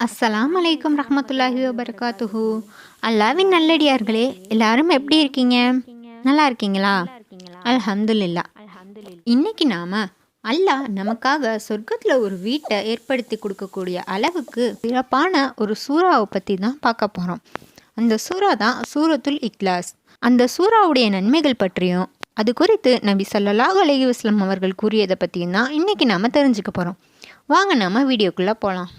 அஸ்ஸலாம் அலைக்கும் ரஹ்மத்துல்லாஹி வபர்காத்துஹு. அல்லாவின் நல்லடியார்களே எல்லாரும் எப்படி இருக்கீங்க? நல்லா இருக்கீங்களா? அல்ஹம்துல்லா இன்னைக்கு நாம அல்லாஹ் நமக்காக சொர்க்கத்தில் ஒரு வீட்டை ஏற்படுத்தி கொடுக்கக்கூடிய அளவுக்கு சிறப்பான ஒரு சூறாவை பற்றி தான் பார்க்க போகிறோம் அந்த சூறா தான் சூரத்துல் இக்லாஸ். அந்த சூறாவுடைய நன்மைகள் பற்றியும் அது குறித்து நபி சல்லாஹ் அலைஹி வஸ்லம் அவர்கள் கூறியதை பற்றியும் தான் இன்னைக்கு நாம் தெரிஞ்சுக்க போகிறோம் வாங்க நாம வீடியோக்குள்ளே போகலாம்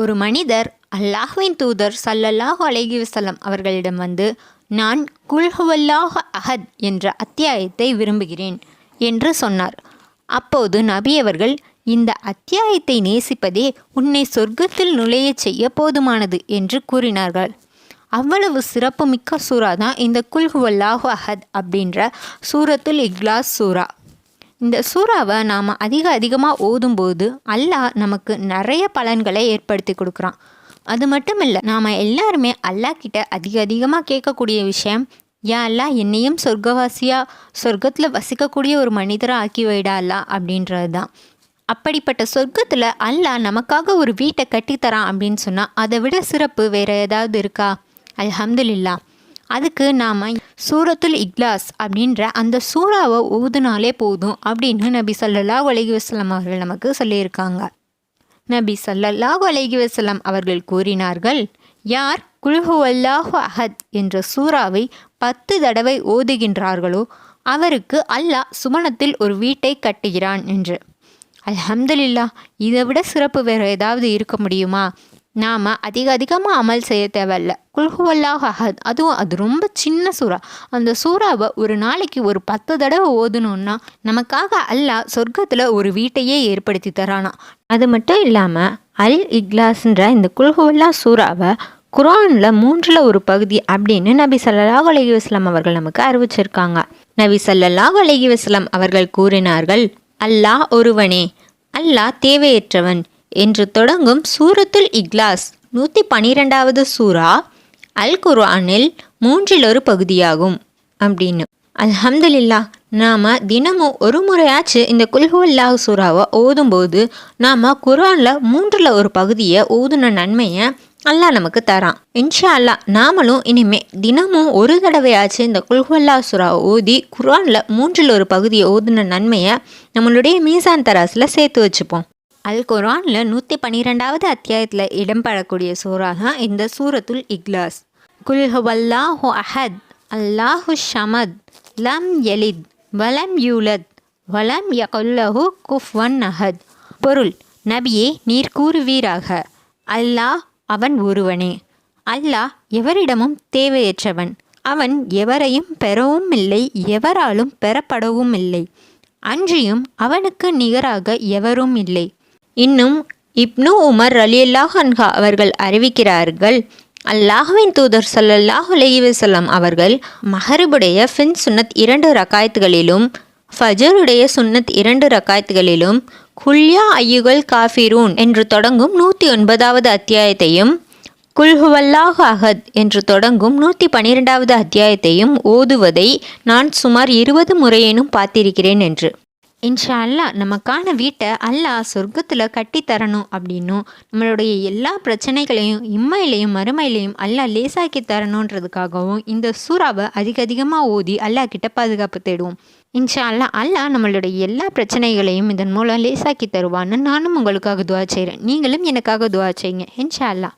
ஒரு மனிதர் அல்லாஹ்வின் தூதர் சல்லல்லாஹு அலைஹி வசல்லம் அவர்களிடம் வந்து நான் குல்ஹுவல்லாஹ் அஹத் என்ற அத்தியாயத்தை விரும்புகிறேன் என்று சொன்னார். அப்போது நபி அவர்கள் இந்த அத்தியாயத்தை நேசிப்பதே உன்னை சொர்க்கத்தில் நுழையச் செய்ய போதுமானது என்று கூறினார்கள். அவ்வளவு சிறப்புமிக்க சூறா தான் இந்த குல்ஹுவல்லாஹு அஹத் அப்படின்ற சூரத்துல் இக்லாஸ் சூரா இந்த சூறாவை நாம் அதிக அதிகமாக ஓதும்போது அல்லாஹ் நமக்கு நிறைய பலன்களை ஏற்படுத்தி கொடுக்குறான். அது மட்டும் இல்லை நாம் எல்லாருமே அல்லாஹ் கிட்ட அதிக அதிகமாக கேட்கக்கூடிய விஷயம் யா அல்லாஹ் என்னையும் சொர்க்கவாசியாக சொர்க்கத்தில் வசிக்கக்கூடிய ஒரு மனிதராக ஆக்கி வைடா அல்லா அப்படின்றது தான். அப்படிப்பட்ட சொர்க்கத்தில் அல்லாஹ் நமக்காக ஒரு வீட்டை கட்டித்தரான் அப்படின்னு சொன்னால் அதை விட சிறப்பு வேறு ஏதாவது இருக்கா? அல்ஹம்துல்லா அதுக்கு நாம் சூரத்துல் இக்லாஸ் அப்படின்ற அந்த சூறாவை ஊதுனாலே போதும் அப்படின்னு நபி சல்லல்லா அலைஹி வசலம் அவர்கள் நமக்கு சொல்லியிருக்காங்க. நபி ஸல்லல்லாஹு அலைஹி வசலம் அவர்கள் கூறினார்கள் யார் குல்ஹு அல்லாஹு அஹத் என்ற சூறாவை பத்து தடவை ஓதுகின்றார்களோ அவருக்கு அல்லாஹ் சுமணத்தில் ஒரு வீட்டை கட்டுகிறான் என்று. அல்ஹம்துலில்லா இதை விட சிறப்பு வேறு ஏதாவது இருக்க முடியுமா? நாம் அதிக அதிகமாக அமல் செய்ய தேவையில்ல. குல்ஹுவல்லாஹ் அஹத். அதுவும் அது ரொம்ப சின்ன சூறா. அந்த சூறாவை ஒரு நாளைக்கு ஒரு பத்து தடவை ஓதணுன்னா நமக்காக அல்லாஹ் சொர்க்கத்தில் ஒரு வீட்டையே ஏற்படுத்தி தரானா. அது மட்டும் இல்லாமல் அல் இக்லாஸ்ன்ற இந்த குல்ஹுவல்லா சூறாவை குரானில் மூன்றில் ஒரு பகுதி அப்படின்னு நபி சல்லாஹ் அலஹி வஸ்லாம் அவர்கள் நமக்கு அறிவிச்சிருக்காங்க. நபி சல்லாஹ் அலஹி வஸ்லாம் அவர்கள் கூறினார்கள் அல்லாஹ் ஒருவனே அல்லாஹ் தேவையற்றவன். என்று தொடங்கும் சூரத்துல் இக்லாஸ் நூற்றி பனிரெண்டாவது சூரா அல் குர்ஆனில் மூன்றில் ஒரு பகுதியாகும் அப்படின்னு. அல்ஹம்துலில்லா நாம் தினமும் ஒரு முறையாச்சு இந்த குல்ஹுல்லாஹ் சூறாவை ஓதும்போது நாம் குர்ஆனில் மூன்றில் ஒரு பகுதியை ஓதுன நன்மையை அல்லாஹ் நமக்கு தரான். இன்ஷா அல்லாஹ் நாமளும் இனிமே தினமும் ஒரு தடவையாச்சு இந்த குல்ஹுல்லா சுறாவை ஓதி குர்ஆனில் மூன்றில் ஒரு பகுதியை ஓதுன நன்மையை நம்மளுடைய மீசான் தராசில் சேர்த்து வச்சுப்போம். அல் குரானில் நூற்றி பன்னிரெண்டாவது அத்தியாயத்தில் இடம்பெறக்கூடிய சூறா தான் இந்த சூரத்துல் இக்லாஸ். குல்ஹுவல்லாஹு அஹத் அல்லாஹு ஷமத் லம் எலித் வலம் யூலத் வலம் யகுல்லஹு குஃப்வன் அஹத். பொருள் நபியே நீர் கூறுவீராக. அல்லாஹ் அவன் ஒருவனே. அல்லாஹ் எவரிடமும் தேவையற்றவன். அவன் எவரையும் பெறவும் இல்லை எவராலும் பெறப்படவும் இல்லை அன்றியும் அவனுக்கு நிகராக எவரும் இல்லை இன்னும் இப்னு உமர் ரலியல்லாஹ் அன்ஹா அவர்கள் அறிவிக்கிறார்கள் அல்லாஹ்வின் தூதர் சல்லல்லாஹ் அலைஹி அவர்கள் மஹரிபுடைய ஃபின் சுன்னத் இரண்டு ரக்காயத்துகளிலும் ஃபஜருடைய சுன்னத் இரண்டு ரக்காயத்துகளிலும் குல்யா ஐயுகள் காஃபிரூன் என்று தொடங்கும் நூற்றி ஒன்பதாவது அத்தியாயத்தையும் குல்ஹுவல்லாஹ் அஹத் என்று தொடங்கும் நூற்றி பன்னிரெண்டாவது அத்தியாயத்தையும் ஓதுவதை நான் சுமார் இருபது முறையேனும் பார்த்திருக்கிறேன் என்று. இன்ஷா அல்லாஹ் நமக்கான வீட்டை அல்லாஹ் சொர்க்கத்தில் கட்டி தரணும் அப்படின்னும் நம்மளுடைய எல்லா பிரச்சனைகளையும் இம்மையிலையும் மறுமையிலையும் அல்லாஹ் லேசாக்கி தரணுன்றதுக்காகவும் இந்த சூறாவை அதிக அதிகமாக ஓதி அல்லாஹ் கிட்ட பாதுகாப்பு தேடுவோம். இன்ஷா அல்லா அல்லாஹ் நம்மளுடைய எல்லா பிரச்சனைகளையும் இதன் மூலம் லேசாக்கி தருவான்னு நானும் உங்களுக்காக துவா செய்கிறேன் நீங்களும் எனக்காக துவா செய்யுங்க. இன்ஷா அல்லா